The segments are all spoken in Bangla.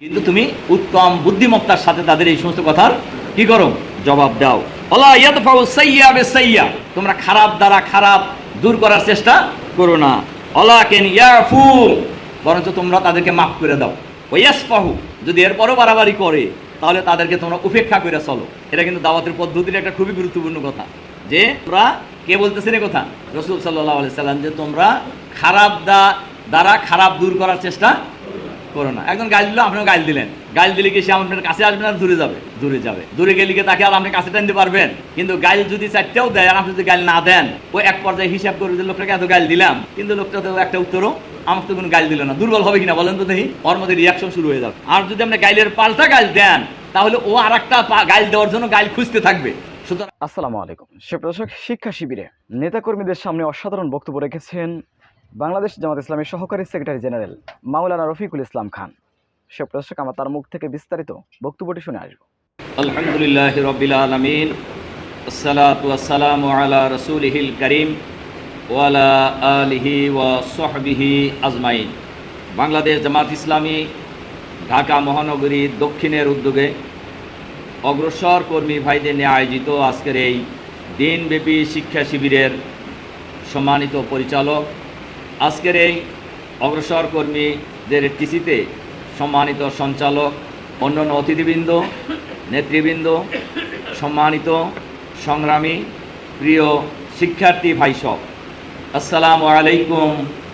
কিন্তু তুমি উত্তম বুদ্ধিমত্তার সাথে তাদের এই সমস্ত কথার কি করো? জবাব দাও। তোমরা খারাপ দ্বারা খারাপ দূর করার চেষ্টা করো না। ওলা কেন ইয়াফু। বরঞ্চ তোমরা তাদেরকে মাফ করে দাও। ওয়াসফাহু যদি এরপরও বাড়াবাড়ি করে, তাহলে তাদেরকে তোমরা উপেক্ষা করে চলো। এটা কিন্তু দাওয়াতের পদ্ধতির একটা খুবই গুরুত্বপূর্ণ কথা। যে তোমরা, কে বলতেছেন এ কথা? রসুল সাল্লাহ আলি সাল্লাম যে তোমরা খারাপ দা দ্বারা খারাপ দূর করার চেষ্টা করো না। একজন গাইল দিল, আপনিও গাইল দিলেন। গাইল দিলে কি সে আপনার কাছে আসবে না, দূরে যাবে? দূরে যাবে। দূরে গেলে কি তাকে আর আপনি কাছে টানতে পারবেন। কিন্তু গাইল যদি চারটেও দেয়, আর আপনি যদি গাইল না দেন, ওই এক পর্যায়ে হিসাব করবে যে লোকটাকে এত গাইল দিলাম, কিন্তু লোকটা তো একটা উত্তরও আমাকে তো কোনো গাইল দিল না। দুর্বল হবে কিনা বলেন তো দেখি? ওর মধ্যে রিয়াকশন শুরু হয়ে যাবে। আর যদি আপনি গাইলের পাল্টা গাইল দেন, তাহলে ও আর একটা গাইল দেওয়ার জন্য গাইল খুঁজতে থাকবে। সুতরাং আসসালামু আলাইকুম। সুপ্রদর্শক শিক্ষা শিবিরে নেতাকর্মীদের সামনে অসাধারণ বক্তব্য রেখেছেন বাংলাদেশ জামাত ইসলামের সহকারী সেক্রেটারি জেনারেল মাওলানা রফিকুল ইসলাম খান। সুপ্রদর্শক আমরা তার মুখ থেকে বিস্তারিত বক্তব্যটি শুনে আসব। আলহামদুলিল্লাহ রবিল আলমিন। আসসালামু আলা রসুলহিল করিম ওয়ালা আলিহি ওয়া সহবিহি আজমাইন। বাংলাদেশ জামাত ইসলামী ঢাকা মহানগরী দক্ষিণের উদ্যোগে অগ্রসর কর্মী ভাইদের নিয়ে আয়োজিত আজকের এই দিনব্যাপী শিক্ষা শিবিরের সম্মানিত পরিচালক আজকের এই অগ্রসর কর্মীদের টিসিতে সম্মানিত সঞ্চালক, অন্যান্য অতিথিবৃন্দ, নেতৃবৃন্দ, সম্মানিত সংগ্রামী, প্রিয় শিক্ষার্থী ভাই সব, আসসালামু আলাইকুম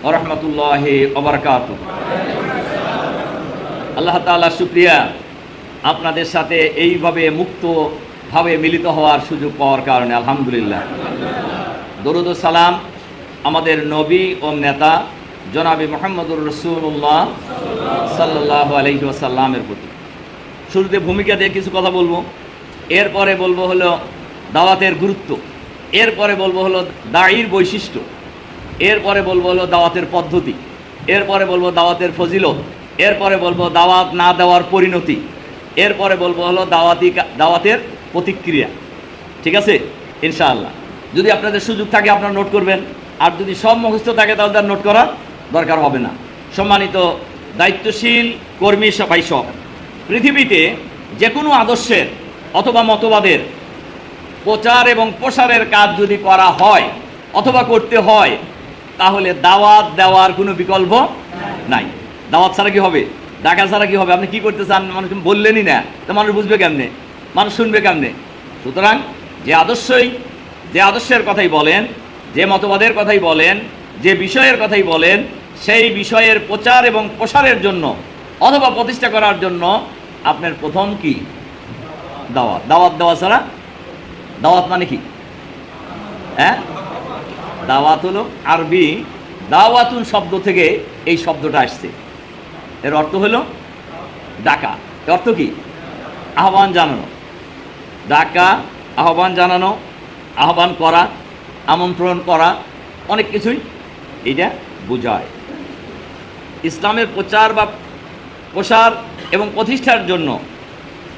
ওরহমতুল্লাহ ওবরকাত আল্লাহ তাআলা শুক্রিয়া আপনাদের সাথে এইভাবে মুক্তভাবে মিলিত হওয়ার সুযোগ পাওয়ার কারণে, আলহামদুলিল্লাহ। দরুদ সালাম আমাদের নবী ও নেতা জনাবি মোহাম্মদুর রসুল্লাহ সাল্লাহ আলহি আসাল্লামের প্রতি। শুরুতে ভূমিকা দিয়ে কিছু কথা বলব। এরপরে বলব হলো দাওয়াতের গুরুত্ব। এরপরে বলব হলো দায়ীর বৈশিষ্ট্য। এরপরে বলব হলো দাওয়াতের পদ্ধতি। এরপরে বলব দাওয়াতের ফজিলত। এরপরে বলব দাওয়াত না দেওয়ার পরিণতি। এরপরে বলব হলো দাওয়াতি দাওয়াতের প্রতিক্রিয়া। ঠিক আছে? ইনশাআল্লাহ। যদি আপনাদের সুযোগ থাকে, আপনারা নোট করবেন। আর যদি সব মুখস্থ থাকে, তাহলে তার নোট করার দরকার হবে না। সম্মানিত দায়িত্বশীল কর্মী সবাই সব, পৃথিবীতে যে কোনো আদর্শের অথবা মতবাদের প্রচার এবং প্রসারের কাজ যদি করা হয় অথবা করতে হয়, তাহলে দাওয়াত দেওয়ার কোনো বিকল্প নাই। দাওয়াত ছাড়া কি হবে? ডাকা ছাড়া কি হবে? আপনি কি করতে চান? মানুষ বললেনই না। তো মানুষ বুঝবে কেমনে? মানুষ শুনবে কেমনে? সুতরাং যে আদর্শই, যে আদর্শের কথাই বলেন যে মতবাদের কথাই বলেন, যে বিষয়ের কথাই বলেন, সেই বিষয়ের প্রচার এবং প্রসারের জন্য অথবা প্রতিষ্ঠা করার জন্য আপনার প্রথম কি? দাওয়াত। দাওয়াত দেওয়া ছাড়া? দাওয়াত মানে কি? হ্যাঁ? দাওয়াত হলো আরবি দাওয়াতুন শব্দ থেকে এই শব্দটা আসছে। এর অর্থ হলো ডাকা। এর অর্থ কি? আহ্বান জানানো। ডাকা, আহ্বান জানানো, আহ্বান করা আমন্ত্রণ করা অনেক কিছুই এটা বোঝায়। ইসলামের প্রচার বা প্রসার এবং প্রতিষ্ঠার জন্য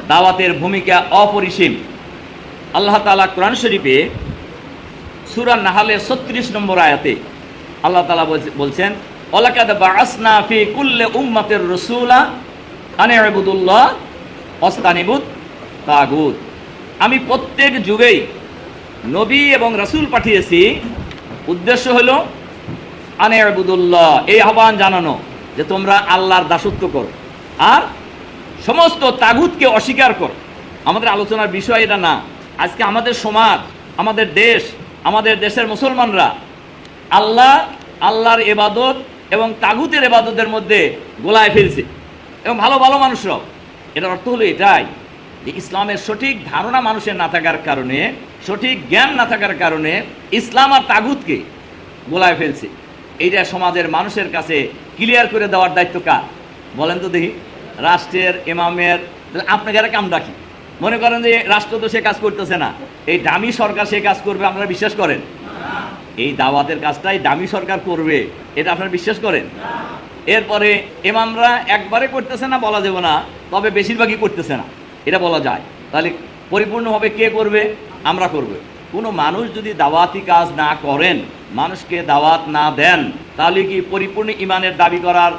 দাওয়াতের ভূমিকা অপরিসীম। আল্লাহ তালা কোরআন শরীফে সুরান নাহালে ছত্রিশ নম্বর আয়াতে আল্লাহ তালা বলছেন অলাকাদ বাসনা ফি কুল্লে উম্মাতের রসুলা আনে আবুদুল্লাহ অস্তানিবুদ তাগুদ আমি প্রত্যেক যুগেই নবী এবং রসুল পাঠিয়েছি। উদ্দেশ্য হলো, আনে আবুদুল্লাহ, এই আহ্বান জানানো যে তোমরা আল্লাহর দাসত্ব করো আর সমস্ত তাগুতকে অস্বীকার করো। আমাদের আলোচনার বিষয় এটা না। আজকে আমাদের সমাজ, আমাদের দেশ, আমাদের দেশের মুসলমানরা আল্লাহ, আল্লাহর এবাদত এবং তাগুতের এবাদতের মধ্যে গোলায় ফেলছে। এবং ভালো ভালো মানুষরাও। এটার অর্থ হলো এটাই যে ইসলামের সঠিক ধারণা মানুষের না থাকার কারণে সঠিক জ্ঞান না থাকার কারণে ইসলাম আর তাগুতকে গোলায় ফেলছে। এইটা সমাজের মানুষের কাছে ক্লিয়ার করে দেওয়ার দায়িত্ব কার? বলেন তো দেখি, রাষ্ট্রের, ইমামের, আপনাকে কাম ডাকি মনে করেন যে রাষ্ট্র তো সে কাজ করতেছে না। এই দামি সরকার সে কাজ করবে, আপনারা বিশ্বাস করেন? এই দাওয়াতের কাজটাই দামি সরকার করবে, এটা আপনারা বিশ্বাস করেন? এরপরে এমামরা একবারে করতেছে না বলা যাবে না, তবে বেশিরভাগই করতেছে না। এটা বলা যায়। তাহলে পরিপূর্ণভাবে কে করবে? আমরা করবে। কোনো মানুষ যদি দাওয়াতি কাজ না করেন, মানুষকে দাওয়াত না দেন, তাহলে কি পরিপূর্ণ ইমানের দাবি করার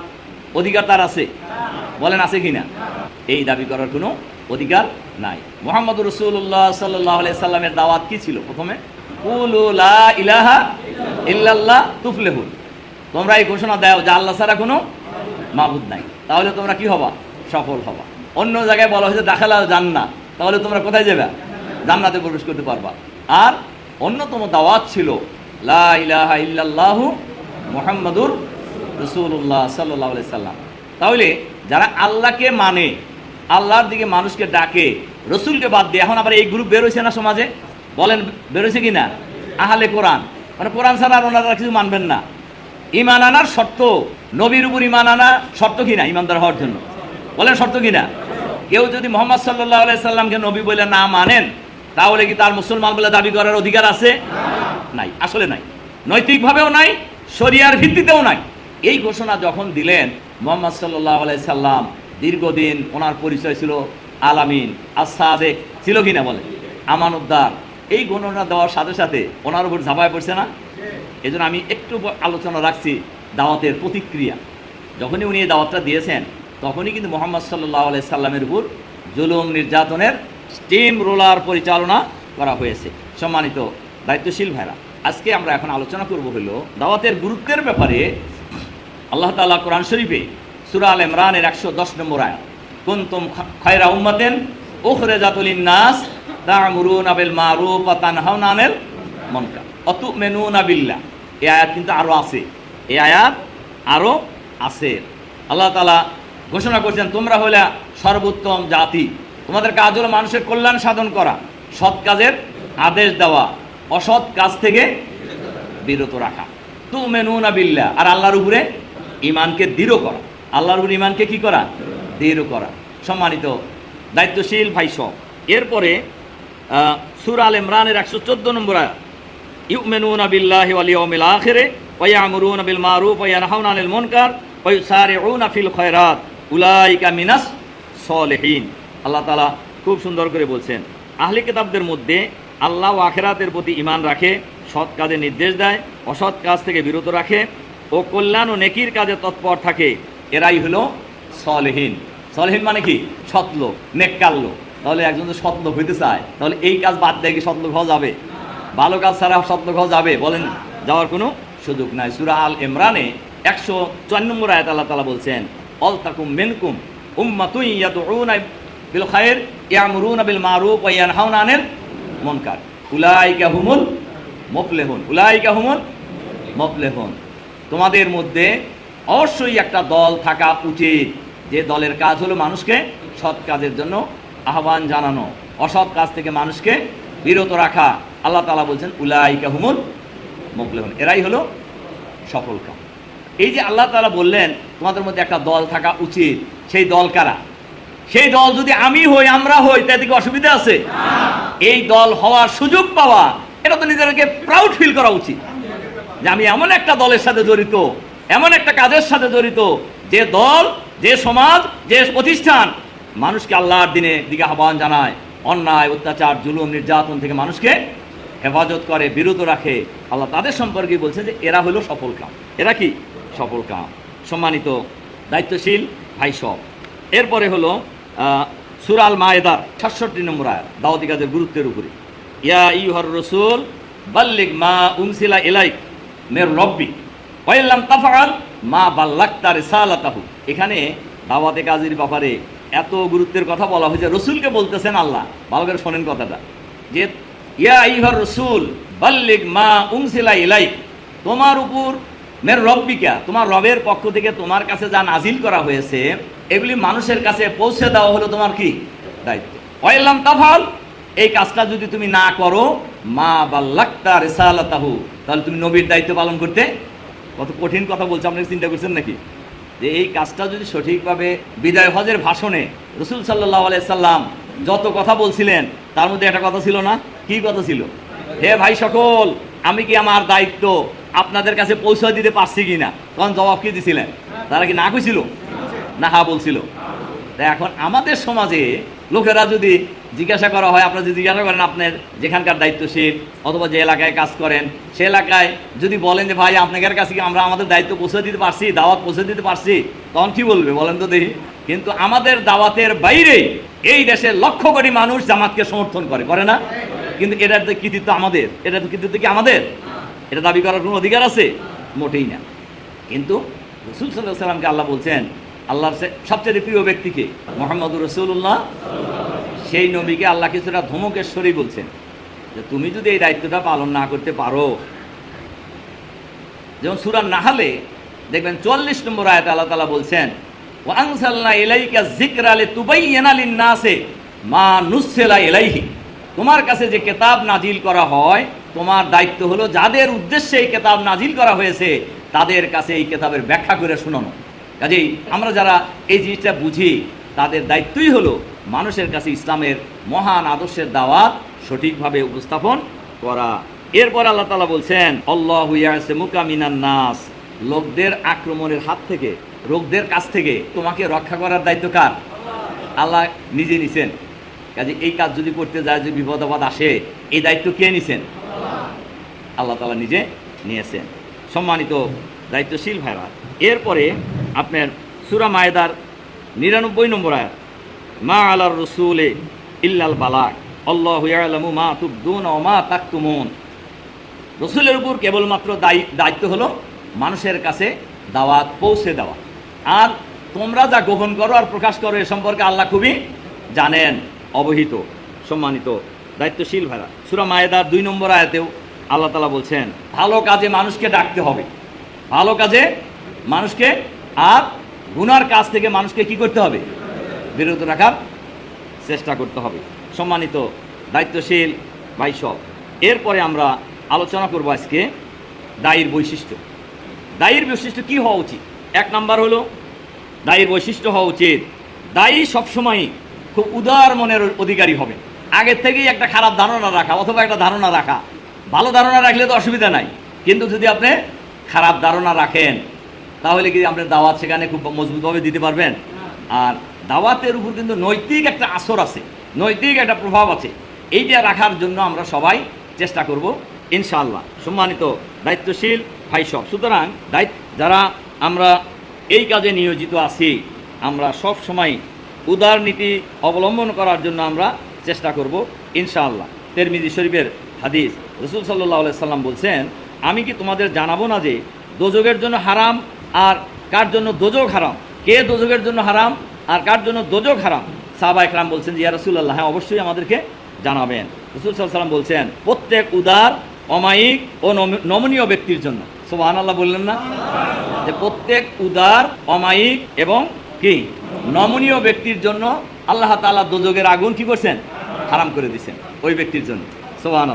অধিকার তার আছে? বলেন আছে কি না এই দাবি করার কোনো অধিকার নাই। মোহাম্মদ রসুল্লাহ সাল্লাহ সাল্লামের দাওয়াত কি ছিল প্রথমে? ইলাহা ইল্লাল্লাহ তুফলেহুল তোমরা এই ঘোষণা দাও যে আল্লাহ ছাড়া কোনো মাবুদ নাই। তাহলে তোমরা কি হবা? সফল হবা। অন্য জায়গায় বলা হয়েছে দেখালা জান্নাত তাহলে তোমরা কোথায় যাবে? জান্নাতে প্রবেশ করতে পারবা। আর অন্যতম দাওয়াত ছিল, লা ইল্লাল্লাহু মুহাম্মাদুর রসুল্লাহ সাল্লাহ সাল্লাম। তাহলে যারা আল্লাহকে মানে আল্লাহর দিকে মানুষকে ডাকে, রসুলকে বাদ দিয়ে, এখন আবার এই গ্রুপ বেরোইছে না সমাজে? বলেন বেরোইছে কি না আহলে কোরআন। মানে কোরআন ছাড়া আর ওনারা কিছু মানবেন না। ইমান আনার শর্ত, নবীর উপর ইমান আনা শর্ত কিনা ইমানদার হওয়ার জন্য? বলেন শর্ত কিনা কেউ যদি মোহাম্মদ সাল্লাহ সাল্লামকে নবী বলে না মানেন তাহলে কি তার মুসলমান বলে দাবি করার অধিকার আছে? নাই, আসলে নাই। নৈতিকভাবেও নাই, শরিয়ার ভিত্তিতেও নাই। এই ঘোষণা যখন দিলেন মোহাম্মদ সাল্লাহ সাল্লাম, দীর্ঘদিন ওনার পরিচয় ছিল আলামিন আসাদে ছিল কিনা বলে? আমানুদ্দার এই গণনা দেওয়ার সাথে সাথে ওনার উপর ঝাঁপায় পড়ছে না? এই জন্য আমি একটু আলোচনা রাখছি দাওয়াতের প্রতিক্রিয়া। যখনই উনি এই দাওয়াতটা দিয়েছেন, তখনই কিন্তু মোহাম্মদ সাল্লাহ আলাই সাল্লামের উপর জুলুম, নির্যাতনের স্টিম রোলার পরিচালনা করা হয়েছে। সম্মানিত দায়িত্বশীল ভাইরা, আজকে আমরা এখন আলোচনা করব হলো দাওয়াতের গুরুত্বের ব্যাপারে। আল্লাহ তাআলা কোরআন শরীফে সূরা আল ইমরানের একশো দশ নম্বর আয়াত, কুনতুম খায়রা উম্মাতেন উখরিজাতুল নাস তা'মুরুনা বিল মারুফ তানহাউনা আনিল মুনকার। ওয়া তু'মিনুনা বিল্লাহ এই আয়াত কিন্তু আরও আছে এই আয়াত আরও আছে। আল্লাহ তাআলা ঘোষণা করছেন, তোমরা হলে সর্বোত্তম জাতি। তোমাদের কাজ হলো মানুষের কল্যাণ সাধন করা, সৎ কাজের আদেশ দেওয়া, অসৎ কাজ থেকে বিরত রাখা। তু মেনুনা বিল্লা আর আল্লাহর উপরে ইমানকে দৃঢ় করা। আল্লাহর উপরে ইমানকে কি করা? দৃঢ় করা। সম্মানিত দায়িত্বশীল ভাই সব, এরপরে সূরা আল ইমরানের একশো চোদ্দ নম্বর আয়াত। ইউমিনুনা বিল্লাহি ওয়াল ইয়াউমিল আখিরে ওয়া ইয়ামুরুনা বিল মারুফ ওয়া ইয়ানহাউনা আনিল মুনকার ওয়া ইউসারিউনা ফিল খায়রাত। উলাইকা মিনাস সলিহিন। আল্লাহ তালা খুব সুন্দর করে বলছেন, আহলি কিতাবদের মধ্যে আল্লাহ ও আখেরাতের প্রতি ইমান রাখে, সৎ কাজে নির্দেশ দেয়, অসৎ কাজ থেকে বিরত রাখে ও কল্যাণ ও নেকির কাজে তৎপর থাকে। এরাই হলো সলহীন। সলহীন মানে কি? সৎলোক নেককার লোক। তাহলে একজন যদি সৎলোক হইতে চায়, তাহলে এই কাজ বাদ দিয়ে কি সৎলোক হওয়া যাবে? ভালো কাজ ছাড়া সৎলোক হওয়া যাবে? বলেন, যাওয়ার কোনো সুযোগ নাই। সুরা আল ইমরানে একশো চার নম্বর আয়াত আল্লাহ তালা বলছেন, অল তাকুম মেনকুম উম্মাতুন ইয়াদউনা বিল খায়র ইয়ামুরুনা বিল মারুফ ওয়া ইয়ানহাউনা আনিল মুনকার। উলাইকা হুমুল মুফলিহুন। উলাইকা হুমুল মুফলিহুন। তোমাদের মধ্যে অবশ্যই একটা দল থাকা উচিত। যে দলের কাজ হলো মানুষকে সৎ কাজের জন্য আহ্বান জানানো, অসৎ কাজ থেকে মানুষকে বিরত রাখা। আল্লাহ তালা বলছেন, উলাইকা হুমুল মুফলিহুন। এরাই হলো সফল কাজ এই যে আল্লাহ তাআলা বললেন, তোমাদের মধ্যে একটা দল থাকা উচিত। সেই দল কারা? সেই দল যদি আমি হই, আমরা হই, তাতে কি অসুবিধা আছে? এই দল হওয়ার সুযোগ পাওয়া, এটা তো নিজেদেরকে প্রাউড ফিল করা উচিত। যে আমি এমন একটা দলের সাথে জড়িত, এমন একটা কাজের সাথে জড়িত, যে দল, যে সমাজ, যে প্রতিষ্ঠান, মানুষকে আল্লাহর দিনে দিকে আহ্বান জানায়, অন্যায়, অত্যাচার, জুলুম, নির্যাতন থেকে মানুষকে হেফাজত করে, বিরত রাখে। আল্লাহ তাদের সম্পর্কে বলছে যে এরা হলো সফল কাম। এরা কি? সফল কাম। সম্মানিত দায়িত্বশীল ভাই সব। এরপরে হলো সুরাল মায়েদার সাতষট্টি নম্বর আয়াত, দাওয়াতি কাজের গুরুত্বের উপরে ইয়া ইহর রসুল বাল্লিক মা উনসিলা এলাইক মের রব্বি ওয়াইল্লাম তাফাল মা বাল্লাক্তা রিসালাতাহু। এখানে দাওয়াতে কাজের ব্যাপারে এত গুরুত্বের কথা বলা হয়েছে, রসুলকে বলতেছেন আল্লাহ। ভালো করে শোনেন কথাটা। যে, ইয়া ইহর রসুল বাল্লিক মা উনসিলা এলাইক তোমার উপর মের রব্বিকা, তোমার রবের পক্ষ থেকে তোমার কাছে যা নাজিল করা হয়েছে এগুলি মানুষের কাছে পৌঁছে দেওয়া হলো তোমার কি? দায়িত্ব। ওয়াইল্লাম তাফাল, এই কাজটা যদি তুমি না করো, মা বাল্লাক্তা রেসালাতাহু, তাহলে তুমি নবীর দায়িত্ব পালন করতে কত কঠিন কথা বলছে, আপনি চিন্তা করছেন নাকি? যে এই কাজটা যদি সঠিকভাবে বিদায় হজের ভাষণে রসুল সাল্লাহ সাল্লাম যত কথা বলছিলেন, তার মধ্যে একটা কথা ছিল না? কি কথা ছিল? হে ভাই সকল, আমি কি আমার দায়িত্ব আপনাদের কাছে পৌঁছে দিতে পারছি কি না তখন জবাব কি দিছিলেন? তারা কি না কইছিল? না, হা বলছিল। তা এখন আমাদের সমাজে লোকেরা যদি জিজ্ঞাসা করা হয়, আপনারা যদি জিজ্ঞাসা করেন আপনার যেখানকার দায়িত্বশীল অথবা যে এলাকায় কাজ করেন, সে এলাকায় যদি বলেন যে, ভাই, আপনাদের কাছে কি আমরা আমাদের দায়িত্ব পৌঁছে দিতে পারছি, দাওয়াত পৌঁছে দিতে পারছি? তখন কি বলবে বলেন তো দেখি। কিন্তু আমাদের দাওয়াতের বাইরে এই দেশে লক্ষ কোটি মানুষ জামাতকে সমর্থন করে করে না? কিন্তু এটার তো কৃতিত্ব আমাদের। এটার তো কৃতিত্ব কি আমাদের? এটা দাবি করার কোনো অধিকার আছে? মোটেই না। কিন্তু রসুল সাল্লাহ সাল্লামকে আল্লাহ বলছেন আল্লাহর সবচেয়ে প্রিয় ব্যক্তিকে মোহাম্মদ রসুল্লাহ সেই নবীকে আল্লাহ কিছুটা ধমকেশ্বরী বলছেন। যে তুমি যদি এই দায়িত্বটা পালন না করতে পারো, যেমন সুরান নাহালে দেখবেন চুয়াল্লিশ নম্বর আয়াত আল্লাহ তালা বলছেন ও আংসাল্লা এলাইকা জিকরালে তুবাই এনালিন না নাসে মা নুসেলা এলাইহি তোমার কাছে যে কেতাব নাজিল করা হয়, তোমার দায়িত্ব হলো যাদের উদ্দেশ্যে এই কেতাব নাজিল করা হয়েছে, তাদের কাছে এই কেতাবের ব্যাখ্যা করে শোনানো। কাজেই আমরা যারা এই জিনিসটা বুঝি, তাদের দায়িত্বই হলো মানুষের কাছে ইসলামের মহান আদর্শের দাওয়াত সঠিকভাবে উপস্থাপন করা। এরপর আল্লাহ তালা বলছেন, আল্লাহ মুকামিনান নাস। লোকদের আক্রমণের হাত থেকে, রোগদের কাছ থেকে তোমাকে রক্ষা করার দায়িত্ব কার? আল্লাহ নিজে নিছেন। কাজে এই কাজ যদি করতে যায়, যদি বিপদ আপদ আসে, এই দায়িত্ব কে নিছেন? আল্লাহ তালা নিজে নিয়েছেন। সম্মানিত দায়িত্বশীল ভাইরা এরপরে আপনার সুরা মায়েদার নিরানব্বই নম্বর আয়াত, মা আলার রসুলে ইল্লাল বালাক আল্লাহ ইয়ালামু মা তুবদুন ও মা তাকতুমুন। রসুলের উপর কেবলমাত্র দায়ী দায়িত্ব হলো মানুষের কাছে দাওয়াত, পৌঁছে দেওয়া। আর তোমরা যা গোপন করো আর প্রকাশ করো এ সম্পর্কে আল্লাহ খুবই জানেন, অবহিত, সম্মানিত, দায়িত্বশীল ভাইরা। সুরা মায়েদার দুই নম্বর আয়াতেও আল্লাহ তালা বলছেন, ভালো কাজে মানুষকে ডাকতে হবে। ভালো কাজে মানুষকে আর গুনার কাজ থেকে মানুষকে কি করতে হবে? বিরত রাখার চেষ্টা করতে হবে। সম্মানিত দায়িত্বশীল ভাই সব, এরপরে আমরা আলোচনা করব আজকে দায়ীর বৈশিষ্ট্য। দায়ীর বৈশিষ্ট্য কি হওয়া উচিত? এক নাম্বার হলো দায়ীর বৈশিষ্ট্য হওয়া উচিত, দায়ী সবসময় খুব উদার মনের অধিকারী হবে। আগের থেকেই একটা খারাপ ধারণা রাখা, অথবা একটা ধারণা রাখা। ভালো ধারণা রাখলে তো অসুবিধা নাই। কিন্তু যদি আপনি খারাপ ধারণা রাখেন তাহলে কি আপনি দাওয়াত সেখানে খুব মজবুতভাবে দিতে পারবেন? আর দাওয়াতের উপর কিন্তু নৈতিক একটা আসর আছে, নৈতিক একটা প্রভাব আছে। এইটা রাখার জন্য আমরা সবাই চেষ্টা করব, ইনশাআল্লাহ। সম্মানিত দায়িত্বশীল ভাই সব, সুতরাং দায়িত্ব, যারা আমরা এই কাজে নিয়োজিত আছি, আমরা সব সময় উদার নীতি অবলম্বন করার জন্য আমরা চেষ্টা করব, ইনশাআল্লাহ। তেরমিজি শরীফের হাদিস, রসুল সাল্লাহ সাল্লাম বলছেন, আমি কি তোমাদের জানাব না যে দোজগের জন্য হারাম আর কার জন্য দোজক হারাম? কে দোজকের জন্য হারাম আর কার জন্য দোজক হারাম? সাহবা একরাম বলছেন যে রসুল্লাহ হ্যাঁ অবশ্যই আমাদেরকে জানাবেন। রসুল সাল্লাম বলছেন, প্রত্যেক উদার, অমায়িক ও নমনীয় ব্যক্তির জন্য। সোহান আল্লাহ বললেন না? যে প্রত্যেক উদার, অমায়িক এবং কি? নমনীয় ব্যক্তির জন্য আল্লাহ তাআলা দোজকের আগুন কি করছেন? হারাম করে দিছেন ওই ব্যক্তির জন্য। সোহান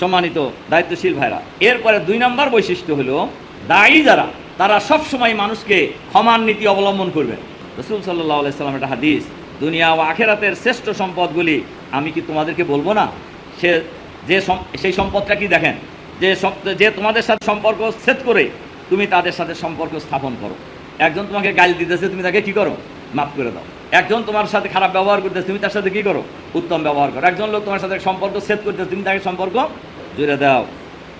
সম্মানিত দায়িত্বশীল ভাইরা, এরপরে দুই নম্বর বৈশিষ্ট্য হলো, দায়ী যারা তারা সব সময় মানুষকে ক্ষমার নীতি অবলম্বন করবেন রসুল সাল্লাহ সাল্লাম একটা হাদিস, দুনিয়া ও আখেরাতের শ্রেষ্ঠ সম্পদগুলি আমি কি তোমাদেরকে বলব না? সে, যে সেই সম্পদটা কি দেখেন? যে যে তোমাদের সাথে সম্পর্ক ছেদ করে তুমি তাদের সাথে সম্পর্ক স্থাপন করো। একজন তোমাকে গাল দিতেছে, তুমি তাকে কি করো? মাফ করে দাও। একজন তোমার সাথে খারাপ ব্যবহার করতেছে, তুমি তার সাথে কি করো? উত্তম ব্যবহার করো। একজন লোক তোমার সাথে সম্পর্ক ছেদ করতেছে, তুমি তাকে সম্পর্ক জুড়ে দাও।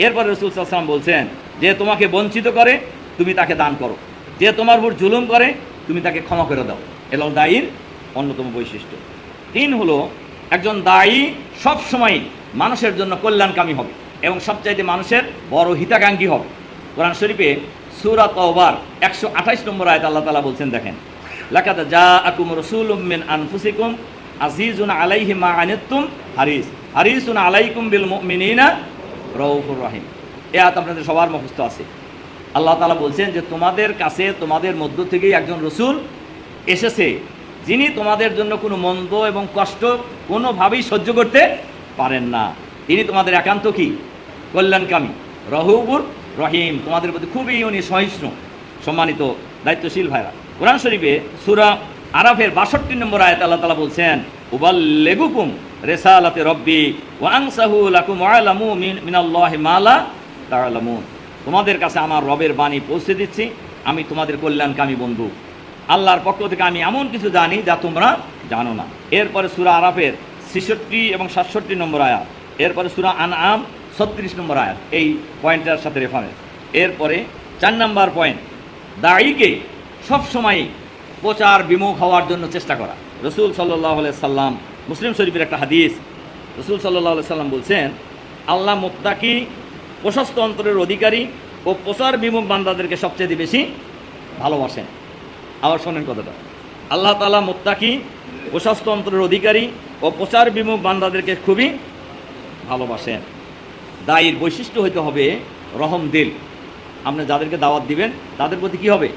এরপরে রসুল সাল্লাম বলছেন যে তোমাকে বঞ্চিত করে তুমি তাকে দান করো। যে তোমার উপর জুলুম করে, তুমি তাকে ক্ষমা করে দাও। এলো দায়ীর অন্যতম বৈশিষ্ট্য। তিন হলো, একজন দায়ী সবসময় মানুষের জন্য কল্যাণকামী হবে এবং সবচাইতে মানুষের বড় হিতাকাঙ্ক্ষী হবে। কোরআন শরীফে সুরাত ওবার একশো আঠাইশ নম্বর আয়ত আল্লাহ তালা বলছেন, দেখেন লাকাত যা আকুম রসুল মিন আনফুসিকুম আজিজুন আলাইহি মা আনিতুম হারিস। হারিসুন আলাইকুম বিল মুমিনিনা রউফুর রহিম। এ আয়াত আপনাদের সবার মুখস্থ আছে। আল্লাহ তালা বলছেন যে তোমাদের কাছে, তোমাদের মধ্য থেকেই একজন রসুল এসেছে, যিনি তোমাদের জন্য কোনো মন্দ এবং কষ্ট কোনোভাবেই সহ্য করতে পারেন না। তিনি তোমাদের একান্ত কি? কল্যাণকামী, রহুবুর রহিম। তোমাদের প্রতি খুবই উনি সহিষ্ণু, সম্মানিত, দায়িত্বশীল ভাইরা। কোরআন শরীফে সুরা আরাফের বাষট্টি নম্বর আয়াত আল্লাহ তালা বলছেন উবাল লেগুকুম রেসালাতে রব্বি ওয়াংসাহু লাকুম মিন, মিনাল্লাহি মালা তাআলামুন। তোমাদের কাছে আমার রবের বাণী পৌঁছে দিচ্ছি। আমি তোমাদের কল্যাণকামী বন্ধু। আল্লাহর পক্ষ থেকে আমি এমন কিছু জানি যা তোমরা জানো না। এরপরে সুরা আরাফের ছেষট্টি এবং সাতষট্টি নম্বর আয়াত, এরপরে সুরা আন আম ছত্রিশ নম্বর আয়াত, এই পয়েন্টটার সাথে রেফারেন্স এরপরে চার নম্বর পয়েন্ট দাড়িকে সবসময় প্রচার বিমুখ হওয়ার জন্য চেষ্টা করা। রসুল সাল্লাহ সাল্লাম, মুসলিম শরীফের একটা হাদিস, রসুল সাল্লাহ সাল্লাম বলছেন, আল্লাহ মোত্তাকি প্রশস্ত অন্তরের অধিকারী ও প্রচার বিমুখ বান্দাদেরকে সবচেয়ে বেশি ভালোবাসেন। আবার শোনেন কথাটা। আল্লাহ তালা মোত্তাকি, প্রশস্ত অন্তরের অধিকারী ও প্রচার বিমুখ বান্দাদেরকে খুবই ভালোবাসেন। দায়ীর বৈশিষ্ট্য হইতে হবে রহম দিল। আপনি যাদেরকে দাওয়াত দিবেন, তাদের প্রতি কি হবে?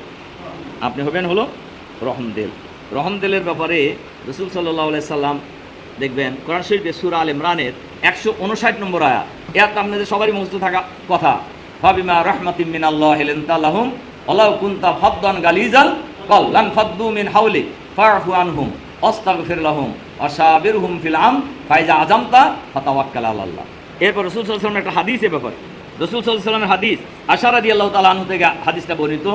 আপনি হবেন হলো রহম দিল। রহম দিলের ব্যাপারে রসুল সাল্লাহ সাল্লাম দেখবেন, কোরআন শরীফে সুরা আল ইমরানের একশো উনষাট নম্বর আয়া এত আপনাদের সবারই মুখস্থ থাকা কথা। ফাবিমা রহমাতিম মিন আল্লাহ হেলেন তাল্লাহুম আল্লাহ কুন্তা ফদ্দান গালিজাল কল, লান ফদ্দু মিন হাউলি ফারফু আনহুম অস্তাগফির লাহুম অসাবিরহুম ফিল আম ফাইজা আজামতা ফাতাওয়াক্কাল আল্লাহ এরপর রসুল সাল্লাল্লাহু একটা হাদিস এ ব্যাপারে রসুল সাল্লামের হাদিস আশারাদি আল্লাহ তালা আনহু থেকে হাদিসটা বর্ণিত,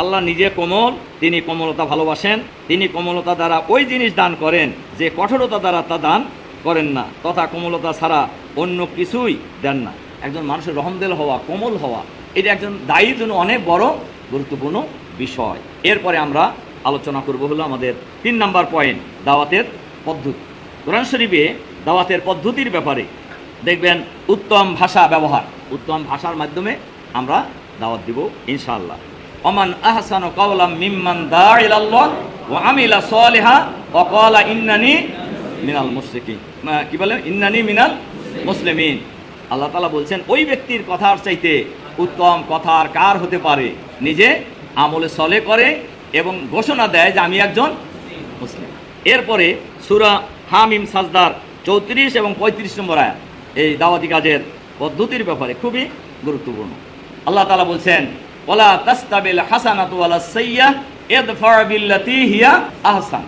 আল্লাহ নিজে কোমল, তিনি কোমলতা ভালোবাসেন, তিনি কোমলতা দ্বারা ওই জিনিস দান করেন, যে কঠোরতা দ্বারা তা দান করেন না, তথা কোমলতা ছাড়া অন্য কিছুই দেন না। একজন মানুষের রহমদেল হওয়া, কোমল হওয়া, এটা একজন দায়ীর জন্য অনেক বড় গুরুত্বপূর্ণ বিষয়। এরপরে আমরা আলোচনা করব হলো আমাদের তিন নাম্বার পয়েন্ট, দাওয়াতের পদ্ধতি। কোরআন শরীফে দাওয়াতের পদ্ধতির ব্যাপারে দেখবেন উত্তম ভাষা ব্যবহার। উত্তম ভাষার মাধ্যমে আমরা দাওয়াত দিব, ইনশাআল্লাহ। ওমান আহসানু কাওলাম মিম্মান দা ইলাল্লাহ ওয়া আমিলা সালিহা ওয়া ক্বালা ইন্নানি মিনাল মুশরিকিন। কি বলে? ইন্নানি মিনাল মুসলিমিন। আল্লাহ তাআলা বলছেন, ওই ব্যক্তির কথার চাইতে উত্তম কথার কার হতে পারে? নিজে আমলে সলে করে এবং ঘোষণা দেয় যে আমি একজন মুসলিম। এরপরে সুরা হামিম সাজদার চৌত্রিশ এবং পঁয়ত্রিশ নম্বর আয়াত, এই দাওয়াতি কাজের পদ্ধতির ব্যাপারে খুবই গুরুত্বপূর্ণ। আল্লাহ তালা বলছেন ওলা তাস্তাবিল হাসানাতু ওয়ালা সাইয়্যা ইদফা বিল্লাতি হিয়া আহসান।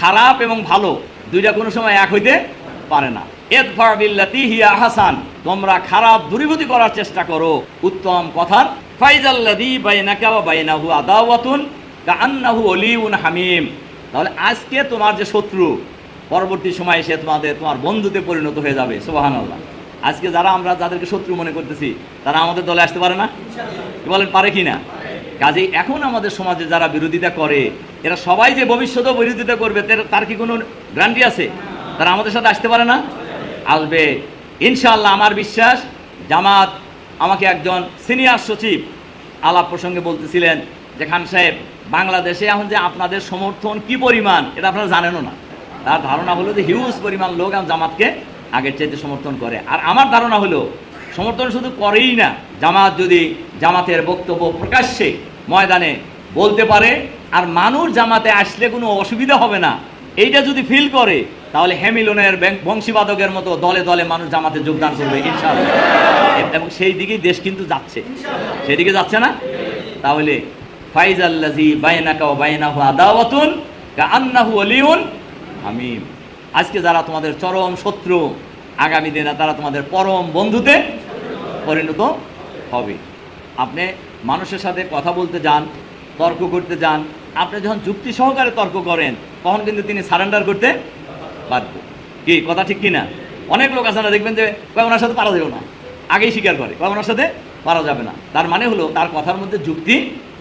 খারাপ এবং ভালো দুইটা কোনো সময় এক হইতে পারে না। ইদফা বিল্লাতি হিয়া আহসান। তোমরা খারাপ দূরীভূতি করার চেষ্টা করো। উত্তম কথার, ফাইজাল্লাযী বাইনাকা ওয়া বাইনাহু আদাওয়াতুন কাআন্নাহু ওলিউন হামিম। তাহলে আজকে তোমার যে শত্রু, পরবর্তী সময়ে সে তোমাদের, তোমার বন্ধুতে পরিণত হয়ে যাবে সোবাহান আল্লাহ আজকে যারা আমরা যাদেরকে শত্রু মনে করতেছি, তারা আমাদের দলে আসতে পারে না? বলেন, পারে কি না? কাজেই এখন আমাদের সমাজে যারা বিরোধিতা করে, এরা সবাই যে ভবিষ্যতেও বিরোধিতা করবে, তার- কি কোনো গ্যারান্টি আছে? তারা আমাদের সাথে আসতে পারে না? আসবে। ইনশাআল্লাহ আমার বিশ্বাস, জামাত আমাকে একজন সিনিয়র সচিব আলাপ প্রসঙ্গে বলতেছিলেন যে, খান সাহেব, বাংলাদেশে এখন যে আপনাদের সমর্থন কি পরিমাণ, এটা আপনারা জানেনও না। তার ধারণা হলো যে হিউজ পরিমাণ লোক জামাতকে আগের চাইতে সমর্থন করে। আর আমার ধারণা হলো, সমর্থন শুধু করেই না, জামাত যদি জামাতের বক্তব্য প্রকাশ্যে ময়দানে বলতে পারে, আর মানুষ জামাতে আসলে কোনো অসুবিধা হবে না, এইটা যদি ফিল করে, তাহলে হ্যামিলনের বংশীবাদকের মতো দলে দলে মানুষ জামাতে যোগদান করবে, ইনশাআল্লাহ। এবং সেই দিকেই দেশ কিন্তু যাচ্ছে। সেদিকে যাচ্ছে না? তাহলে ফাইজ ফাইজাল্লাজি বাইনাকা ও বাইনাহু আদাওয়াতুন কাআন্নাহু ওয়ালিউন হামিম। আজকে যারা তোমাদের চরম শত্রু, আগামী দিনে তারা তোমাদের পরম বন্ধুতে পরিণত হবে। আপনি মানুষের সাথে কথা বলতে যান, তর্ক করতে যান, আপনি যখন যুক্তি সহকারে তর্ক করেন, তখন কিন্তু তিনি সারেন্ডার করতে বাধ্য। কি, কথা ঠিক কি না অনেক লোক আছে না, দেখবেন যে ওনার সাথে পারা যাবে না। আগেই স্বীকার করে ওনার সাথে পারা যাবে না। তার মানে হলো, তার কথার মধ্যে যুক্তি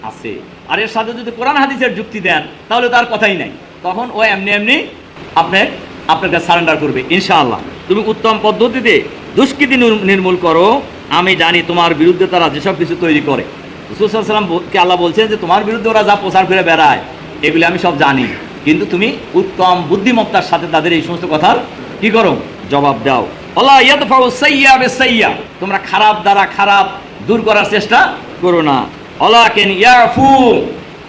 আছে। আর এর সাথে যদি কোরআন হাদিসের যুক্তি দেন, তাহলে তার কথাই নাই। তখন ও এমনি এমনি আপনি আপনার কাছে সারেন্ডার করবে, ইনশাআল্লাহ। তুমি উত্তম পদ্ধতিতে দুষ্কৃতি নির্মূল করো, আমি জানি তোমার বিরুদ্ধে তারা যেসব কিছু তৈরি করে। রসুলাম কে আল্লাহ বলছেন যে, তোমার বিরুদ্ধে ওরা যা প্রচার করে বেড়ায়, এগুলি আমি সব জানি। কিন্তু তুমি উত্তম বুদ্ধিমত্তার সাথে তাদের এই সমস্ত কথার কি করো? জবাব দাও। বিসাইয়্যা তোমরা খারাপ দ্বারা খারাপ দূর করার চেষ্টা করো না। কেন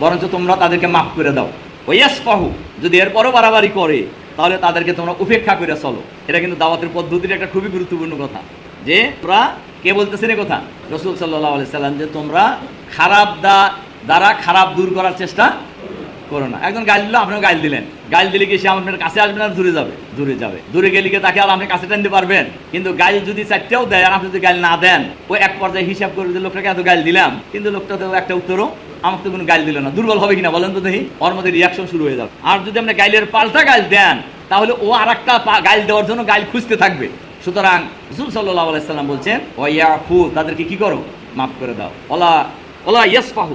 বরঞ্চ তোমরা তাদেরকে মাফ করে দাও। ওয়াসফাহু যদি এরপরও বাড়াবাড়ি করে তাহলে তাদেরকে তোমরা উপেক্ষা করে চলো। এটা কিন্তু দাওয়াতের পদ্ধতির একটা খুবই গুরুত্বপূর্ণ কথা। যে তোরা কে বলতেছে রে কথা? রসুল সাল্লাহ সাল্লাম যে তোমরা খারাপ দা, দ্বারা খারাপ দূর করার চেষ্টা করো না। একজন গাইল দিল, আপনিও গাইল দিলেন। গাইল দিলে কি সে আপনার কাছে আসবে না, দূরে যাবে? দূরে যাবে। দূরে গেলে কি তাকে আর আপনি কাছে টানতে পারবেন? কিন্তু গাইল যদি চারটেও দেয়, আর আপনি যদি গাইল না দেন, ওই এক পর্যায়ে হিসাব করে যে লোকটাকে এত গাইল দিলাম, কিন্তু লোকটা তো একটা উত্তরও আমাকে তো কোনো গাইল দিল না। দুর্বল হবে কিনা বলেন তো দেখি? ওর মধ্যে রিয়াকশন শুরু হয়ে যাবে। আর যদি আপনি গাইলের পাল্টা গাইল দেন, তাহলে ও আর একটা গাইল দেওয়ার জন্য গাইল খুঁজতে থাকবে। সুতরাং রসুল সাল্লাহ আলাইসাল্লাম বলছেন ওয়াফু তাদেরকে কি করো? মাফ করে দাও। ওলা ওলা ইয়াস পাহু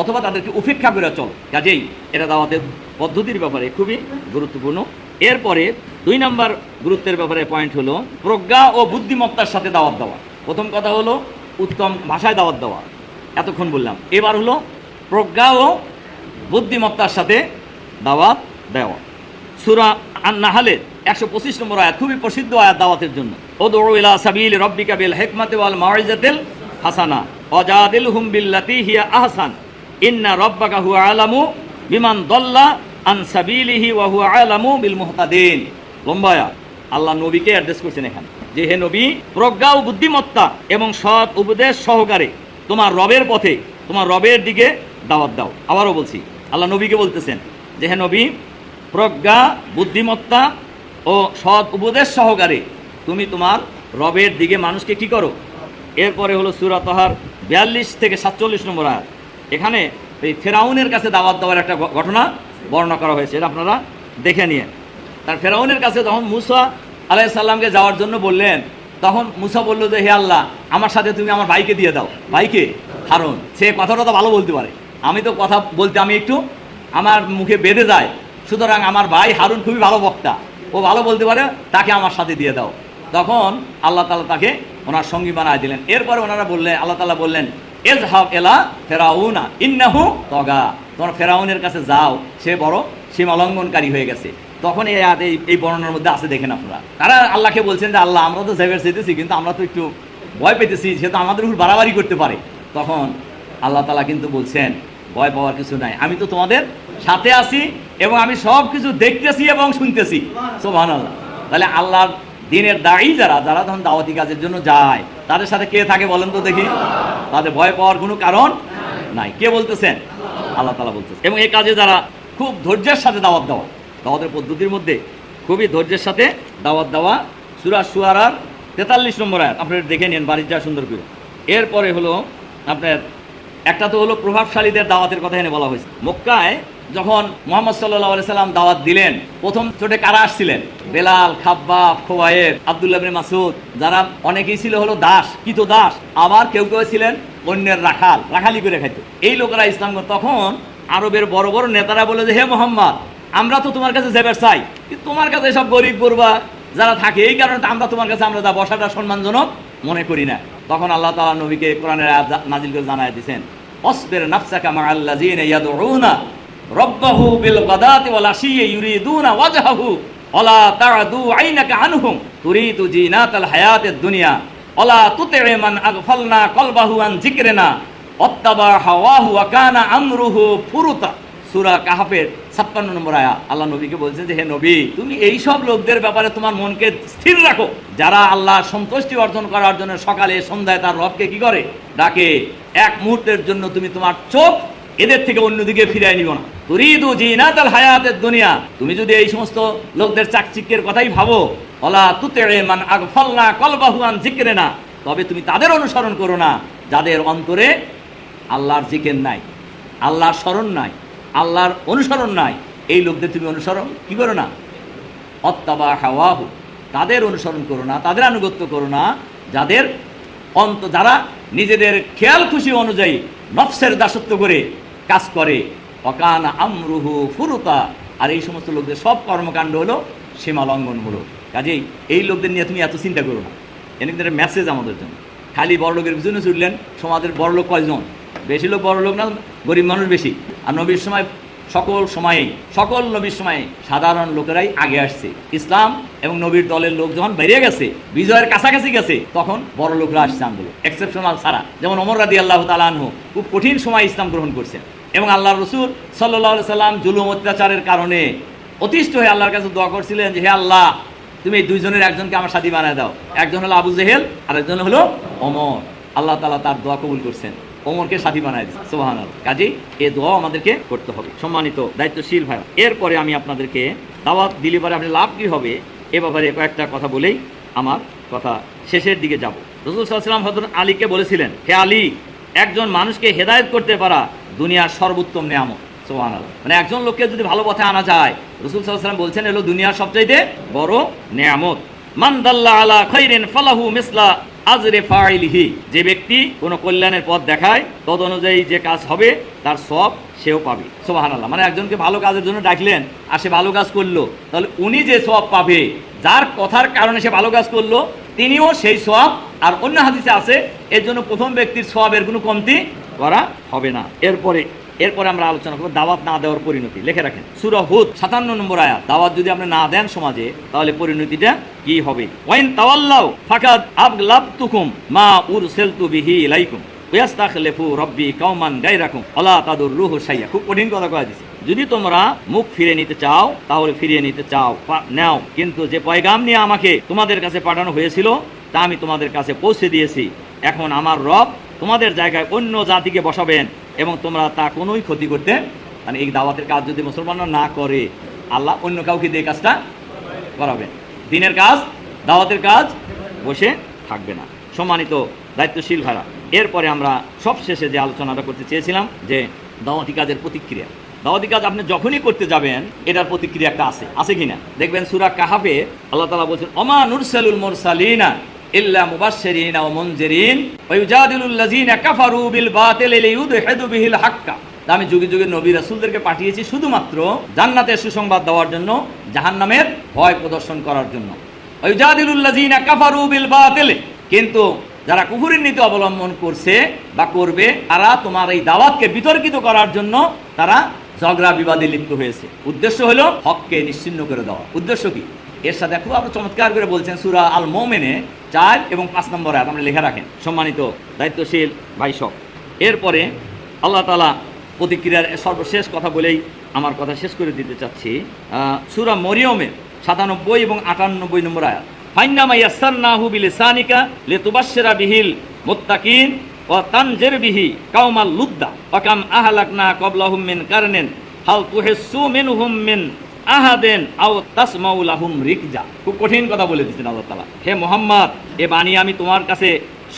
অথবা তাদেরকে উপেক্ষা করে চল। কাজেই এটা দাওয়াতের পদ্ধতির ব্যাপারে খুবই গুরুত্বপূর্ণ। এরপরে দুই নাম্বার গুরুত্বের ব্যাপারে পয়েন্ট হলো প্রজ্ঞা ও বুদ্ধিমত্তার সাথে দাওয়াত দেওয়া। প্রথম কথা হলো উত্তম ভাষায় দাওয়াত দেওয়া। এতক্ষণ বললাম। এবার হলো প্রজ্ঞা ও বুদ্ধিমত্তার সাথে দাওয়াত দেওয়া। সুরা আন নাহালের একশো পঁচিশ নম্বর আয়াত খুবই প্রসিদ্ধ আয়াত দাওয়াতের জন্য। ও দৌড়া সাবিল রব্বিকা বিল হেকমাতে ওয়াল হাসানা। অজাদিল হুম বিল্লাতি হিয়া আহসান। ইন্না রব্বাকা হুয়া আলামু বিমান দল্লা আন সাবিলিহি ওয়া হুয়া আলামু বিল মুহতাদিন। লম্বায়া আল্লাহ নবীকে অ্যাড্রেস করছেন এখানে। যে হে নবী, প্রজ্ঞা ও বুদ্ধিমত্তা এবং সৎ উপদেশ সহকারে তোমার রবের পথে, তোমার রবের দিকে দাওয়াত দাও। আবারও বলছি, আল্লাহ নবীকে বলতেছেন যে হে নবী, প্রজ্ঞা, বুদ্ধিমত্তা ও সৎ উপদেশ সহকারে তুমি তোমার রবের দিকে মানুষকে কি করো? এরপরে হলো সুরাতহার বিয়াল্লিশ থেকে সাতচল্লিশ নম্বর আয়াত। এখানে এই ফেরাউনের কাছে দাওয়াত দেওয়ার একটা ঘটনা। বর্ণনা করা হয়েছে, এটা আপনারা দেখে নিয়ে। তার ফেরাউনের কাছে যখন মুসা আলাইসাল্লামকে যাওয়ার জন্য বললেন, তখন মুসা বলল যে, হে আল্লাহ, আমার সাথে তুমি আমার ভাইকে দিয়ে দাও। ভাইকে? হারুন, সে কথাটা তো ভালো বলতে পারে। আমি তো কথা বলতে, আমি একটু আমার মুখে বেঁধে যায়। সুতরাং আমার ভাই হারুন খুবই ভালো বক্তা। ও ভালো বলতে পারে, তাকে আমার সাথে দিয়ে দাও। তখন আল্লাহ তালা তাকে ওনার সঙ্গী বানায় দিলেন। এরপরে ওনারা বললেন, আল্লাহ তালা বললেন এজ হাব এলা ফেরাউনা, ইন্নাহু তগা। তোমার ফেরাউনের কাছে যাও, সে বড় সীমা লঙ্ঘনকারী হয়ে গেছে। তখন এই আয়াত, এই বর্ণনার মধ্যে আছে, দেখেন আপনারা। তারা আল্লাহকে বলছেন যে, আল্লাহ, আমরা তো জেবের চেয়েছি কিন্তু আমরা তো একটু ভয় পেতেছি, সে তো আমাদের উপর বাড়াবাড়ি করতে পারে। তখন আল্লাহ তালা কিন্তু বলছেন, ভয় পাওয়ার কিছু নাই। আমি তো তোমাদের সাথে আছি এবং আমি সব কিছু দেখতেছি এবং শুনতেছি। সোভান আল্লাহ তাহলে আল্লাহর দিনের দায়ী যারা যারা তখন দাওয়াতি কাজের জন্য যায়, তাদের সাথে কে থাকে বলেন তো দেখি? তাদের ভয় পাওয়ার কোনো কারণ নাই। কে বলতেছেন? আল্লাহ তালা বলতেছেন। এবং এই কাজে যারা খুব ধৈর্যের সাথে দাওয়াত দেওয়া, দাওয়াতের পদ্ধতির মধ্যে খুবই ধৈর্যের সাথে দাওয়াত দেওয়া, সুরা সুয়ারার তেতাল্লিশ নম্বর আয়াত আপনার দেখে নিন বাড়ির যা সুন্দর করে। এরপরে হলো আপনার, একটা তো হলো প্রভাবশালীদের দাওয়াতের কথা এনে বলা হয়েছে। মক্কায় যখন মোহাম্মদ সাল্লাহ সাল্লাম দাওয়াত দিলেন, প্রথম ছোটে কারা আসছিলেন? বেলাল, খাব্বাব খোয়াইয়ের আবদুল্লাহ মাসুদ যারা অনেকেই ছিল হলো দাস, কিত দাস, আবার কেউ কেউ ছিলেন অন্যের রাখাল, রাখালি করে খাইতো। এই লোকেরা ইসলাম তখন আরবের বড় বড় নেতারা বলে যে, হে মোহাম্মদ, আমরা তো তোমার কাছে জেবের চাই তোমার কাছে সব গরিব গরবা যারা থাকে, এই কারণে আমরা তোমার কাছে আমরা যা বসাটা সম্মানজনক মনে করি না। তখন আল্লাহ তালা নবীকে কোরআনের নাজিল করে জানায় দিয়েছেন অসবের নাফসাকা মা আল্লাযিনা ইয়াদউনা রব্বাহু বিল গাদাতি ওয়াল আশিয়্যি ইউরিদুনা ওয়াজহাহু। ওয়ালা তা'দু আইনাকা আনহুম। তুরিদু জিনাতাল হায়াতিদ দুনিয়া। ওয়ালা তুতি'ি মান আগফালনা কলবাহু আন যিকরিনা। অত্তাবা হাওয়াহু ওয়া কানা আমরুহু ফুরুতা। সূরা কাহাফের 56 নম্বর আয়া। আল্লাহ নবীকে বলছেন যে, হে নবী, তুমি এই সব লোকদের ব্যাপারে তোমার মনকে স্থির রাখো। যারা আল্লাহর সন্তুষ্টি অর্জন করার জন্য সকালে, সন্ধ্যায় তার রবকে কি করে? ডাকে। এক মুহূর্তের জন্য তুমি তোমার চোখ এদের থেকে অন্যদিকে ফিরিয়ে নিব না। তুরিদু জিনাতাল হায়াতের দুনিয়া। তুমি যদি এই সমস্ত লোকদের চাকচিক্যের কথাই ভাবো, অলা তুতেড়ে মান আগফালনা কলবাহু আন যিকরিনা, তবে তুমি তাদের অনুসরণ করো না, যাদের অন্তরে আল্লাহর জিকের নাই, আল্লাহর স্মরণ নাই, আল্লাহর অনুসরণ নাই। এই লোকদের তুমি অনুসরণ কি করো না? অত্তাবা হাওয়াহু তাদের অনুসরণ করো না, তাদের আনুগত্য করো না, যাদের অন্ত, যারা নিজেদের খেয়াল খুশি অনুযায়ী নফসের দাসত্ব করে কাজ করে অকান আমরুহু ফুরুতা। আর এই সমস্ত লোকদের সব কর্মকাণ্ড হলো সীমা লঙ্ঘনমূলক। কাজেই এই লোকদের নিয়ে তুমি এত চিন্তা করো না। এনে মেসেজ আমাদের জন্য। খালি বড় লোকের পিছনে ছুটলেন, সমাজের বড় লোক কয়জন? বেশি লোক, বড় লোক না, গরিব মানুষ বেশি। আর নবীর সময় সকল সময়ে সকল নবীর সময়ে সাধারণ লোকেরাই আগে আসছে। ইসলাম এবং নবীর দলের লোক যখন বেরিয়ে গেছে, বিজয়ের কাছাকাছি গেছে, তখন বড় লোকরা আসছে আন্দোলন। এক্সেপশনাল ছাড়া যেমন অমর রাদি আল্লাহ তালানহু খুব কঠিন সময় ইসলাম গ্রহণ করছেন। এবং আল্লাহ রসুল সাল্লাহ সাল্লাম জুলুম অত্যাচারের কারণে অতিষ্ঠ হয়ে আল্লাহর কাছে দোয়া করছিলেন যে, হে আল্লাহ, তুমি এই দুইজনের একজনকে আমার সাথী বানায় দাও। একজন হলো আবু জেহেল আর একজন হলো অমর আল্লাহ তালা তার দোয়া কবুল করছেন। ওমরকে সাথী বানায় দিচ্ছে সোহান কাজেই এ দোয়া আমাদেরকে করতে হবে। সম্মানিত দায়িত্বশীল ভাই এরপরে আমি আপনাদেরকে দাওয়াত দিলে পরে আপনি লাভ কী হবে এ ব্যাপারে কয়েকটা কথা বলেই আমার কথা শেষের দিকে যাব। রসুল সাল্লাম হজরত আলীকে বলেছিলেন, হে আলী, একজন মানুষকে হেদায়ত করতে পারা দুনিয়ার সর্বোত্তম নিয়ামত সোহান মানে একজন লোককে যদি ভালো পথে আনা যায়, রসুল সাল্লাম বলছেন, এলো দুনিয়ার সবচাইতে বড় নিয়ামত। মানদাল্লা আলা খৈরেন ফালাহু মিসলা আজরে ফাইলিহি যে ব্যক্তি কোনো কল্যাণের পথ দেখায়, তদ অনুযায়ী যে কাজ হবে, তার সব সেও পাবে। সোবাহান আল্লাহ মানে একজনকে ভালো কাজের জন্য ডাকলেন, আর সে ভালো কাজ করল, তাহলে উনি যে সব পাবে, যার কথার কারণে সে ভালো কাজ করল, তিনিও সেই সব। আর অন্য হাদিসে আছে, এর জন্য প্রথম ব্যক্তির সবের কোনো কমতি করা হবে না। এরপরে এরপরে আমরা আলোচনা করব দাওয়াত না দেওয়ার পরিণতি। লিখে রাখেন, সুরা হুদ, সাতান্ন নম্বর আয়াত। দাওয়াত যদি আপনি না দেন সমাজে, তাহলে পরিণতিটা কি হবে? ওয়াইন তাওয়াল্লাও ফাকাদ আবলাবতুকুম মা উরসিলতু বিহি ইলাইকুম ওয়াস্তাখলিফু রব্বি কওমান গায়রাকুম আলা তাদুর রুহু শাইয়া। খুব কঠিন কথা কয়া দিছে। যদি তোমরা মুখ ফিরে নিতে চাও, তাহলে ফিরিয়ে নিতে চাও নাও। কিন্তু যে পয়গাম নিয়ে আমাকে তোমাদের কাছে পাঠানো হয়েছিল, তা আমি তোমাদের কাছে পৌঁছে দিয়েছি। এখন আমার রব তোমাদের জায়গায় অন্য জাতিকে বসাবেন এবং তোমরা তা কোনোই ক্ষতি করতে মানে এই দাওয়াতের কাজ যদি মুসলমানরা না করে, আল্লাহ অন্য কাউকে দিয়ে কাজটা করাবেন। দিনের কাজ, দাওয়াতের কাজ বসে থাকবে না। সম্মানিত দায়িত্বশীল ভাড়া এরপরে আমরা সবশেষে যে আলোচনাটা করতে চেয়েছিলাম যে দাওয়াতি কাজের প্রতিক্রিয়া। দাওয়াতি কাজ আপনি যখনই করতে যাবেন, এটার প্রতিক্রিয়া একটা আছে। আছে কিনা? দেখবেন সুরা কাহাবে আল্লাহ তালা বলছেন অমা নুরসালুল মুরসালিনা বিল আমি যুগে যুগে নবী রাসূলদেরকে পাঠিয়েছি শুধুমাত্র জান্নাতের সুসংবাদ দেওয়ার জন্য ভয় প্রদর্শন করার জন্য। কিন্তু যারা কুফুরের নীতি অবলম্বন করছে বা করবে, তারা তোমার এই দাওয়াতকে বিতর্কিত করার জন্য তারা ঝগড়া বিবাদে লিপ্ত হয়েছে। উদ্দেশ্য হলো হককে নিশ্চিন্ন করে দেওয়া। উদ্দেশ্য কি? এর সাথে খুব আপনি চমৎকার করে বলছেন সুরা আল মোমেনে চার এবং পাঁচ নম্বর আয়াত আপনি লেখা রাখেন। সম্মানিত দায়িত্বশীল ভাই সব, এরপরে আল্লাহ তালা প্রতিক্রিয়ার সর্বশেষ কথা বলেই আমার কথা শেষ করে দিতে চাচ্ছি। সুরা মরিয়মের সাতানব্বই এবং আটানব্বই নম্বর আয়াত। লিতুবাশশিরা বিহিল আহাদেন আও তাসমাউ লাহুম রিকজা। খুব কঠিন কথা বলে দিচ্ছেন আল্লাহ তাআলা। হে মোহাম্মদ, এ বাণী আমি তোমার কাছে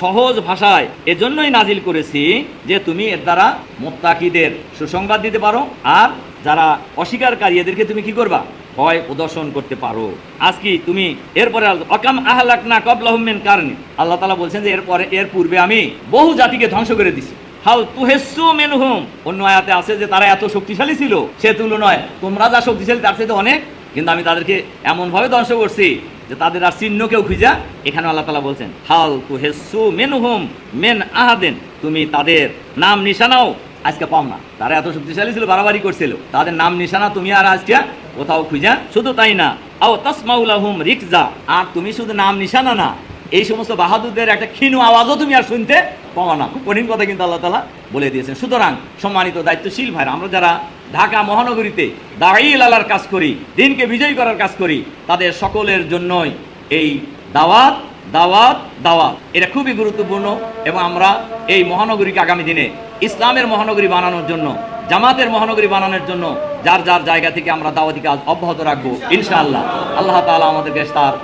সহজ ভাষায় এজন্যই নাজিল করেছি যে তুমি এর দ্বারা মোত্তাকিদের সুসংবাদ দিতে পারো আর যারা অস্বীকারী, এদেরকে তুমি কি করবা? ভয় প্রদর্শন করতে পারো। আজ কি তুমি এরপরে অকাম আহলাক না কবলাহমিন কারণে আল্লাহ তালা বলছেন যে এরপরে, এর পূর্বে আমি বহু জাতিকে ধ্বংস করে দিছি। হাল তুহেসু মেনহুম। অন্য আয়াতে আছে যে তারা এত শক্তিশালী ছিল, সে তুলনায় তোমরা যা শক্তিশালী তার সাথে অনেক, কিন্তু আমি তাদেরকে এমনভাবে ধ্বংস করছি যে তাদের আর চিহ্ন কেউ খুঁজা, এখানে আল্লাহ তালা বলছেন হাল তু হেসু মেনহুম মেন আহাদেন। তুমি তাদের নাম নিশানাও আজকে পাও না। তারা এত শক্তিশালী ছিল, বাড়াবাড়ি করছিল। তাদের নাম নিশানা তুমি আর আজকে কোথাও খুঁজা, শুধু তাই না। আও তাসমাউলাহুম রিকজা। আর তুমি শুধু নাম নিশানা না এই সমস্ত বাহাদুরদের একটা ক্ষীণ আওয়াজও তুমি আর শুনতে পাও না। খুব কঠিন কথা কিন্তু আল্লাহ তালা বলে দিয়েছেন। সুতরাং সম্মানিত দায়িত্বশীল ভাইরা, আমরা যারা ঢাকা মহানগরীতে দাঁড়িয়ে লালার কাজ করি, দিনকে বিজয়ী করার কাজ করি, তাদের সকলের জন্যই এই দাওয়াত দাওয়াত দাওয়াত। এটা খুবই গুরুত্বপূর্ণ এবং আমরা এই মহানগরীকে আগামী দিনে ইসলামের মহানগরী বানানোর জন্য, জামাতের মহানগরী বানানোর জন্য যার যার জায়গা থেকে আমরা দাওয়াতি কাজ অব্যাহত রাখব, ইনশাআল্লাহ। আল্লাহ তাআলা আমাদেরকে তার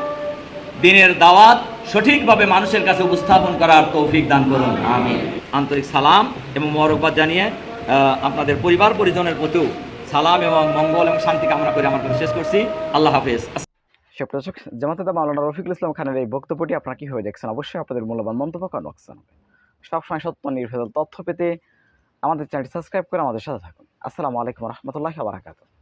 দিনের দাওয়াত সঠিকভাবে মানুষের কাছে উপস্থাপন করার তৌফিক দান করুন। আমি আন্তরিক সালাম এবং মরকবাদ জানিয়ে আপনাদের পরিবার পরিজনের প্রতিও সালাম এবং মঙ্গল এবং শান্তি কামনা করে আমার শেষ করছি। আল্লাহ হাফেজ। সুপ্রিয় দর্শক জামাতে মাওলানা রফিকুল ইসলাম খানের এই বক্তব্যটি আপনারা কীভাবে দেখছেন? অবশ্যই আপনাদের মূল্যবান মন্তব্য রাখছেন সবসময় সত্য নির্ভেজাল তথ্য পেতে আমাদের চ্যানেলটি সাবস্ক্রাইব করে আমাদের সাথে থাকুন। আসসালামু আলাইকুম রহমতুল্লাহ বারাকাতুহ।